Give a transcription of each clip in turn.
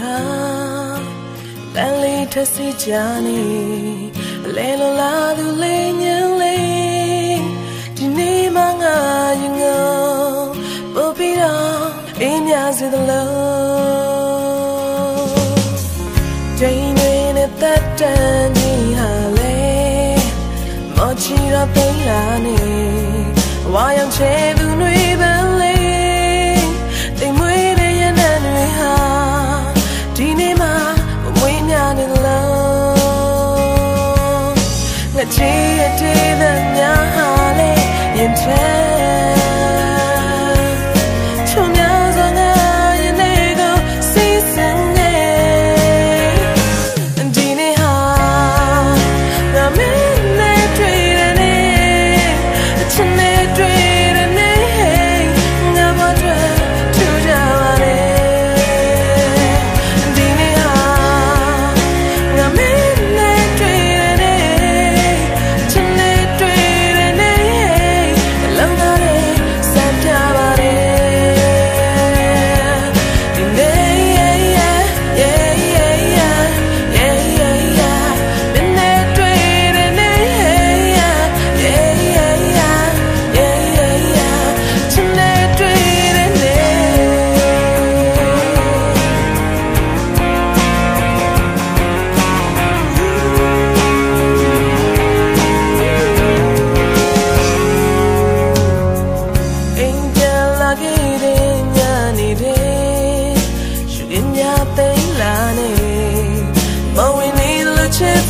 တွေဟာတန်လေးထစီကြနေလဲလိုလာသူလေးညင်လေးဒီနေ့မှငါရင်ငုံပို့ပြီးတော့အင်းများစေသလိုဒိန်နေနဲ့တက်တန်ကြီးဟာလေမောချီတော့ပိန်လာနေဝါရောင်ချဲသူတွေပဲ ချီရတဲ့များဟာလေရင်ထဲ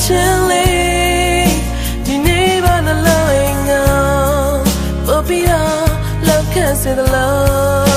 ချင်းလေးဒီနေ့ဘာလဲငါပေါ်ပြလောက်ခံစေသလား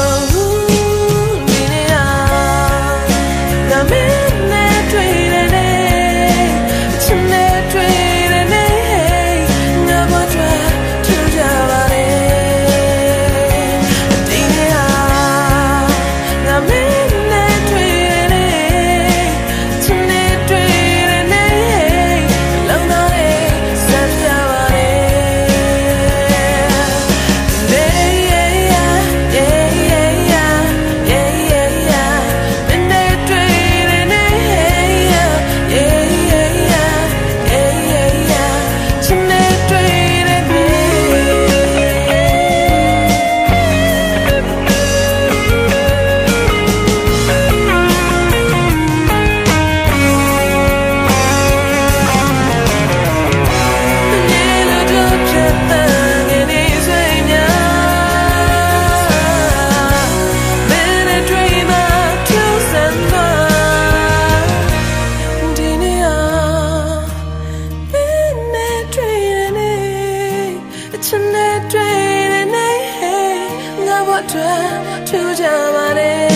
ချင်တဲ့တွေ့တဲ့နေ့ငါ့ဘဝအတွက်ထူကြပါနဲ့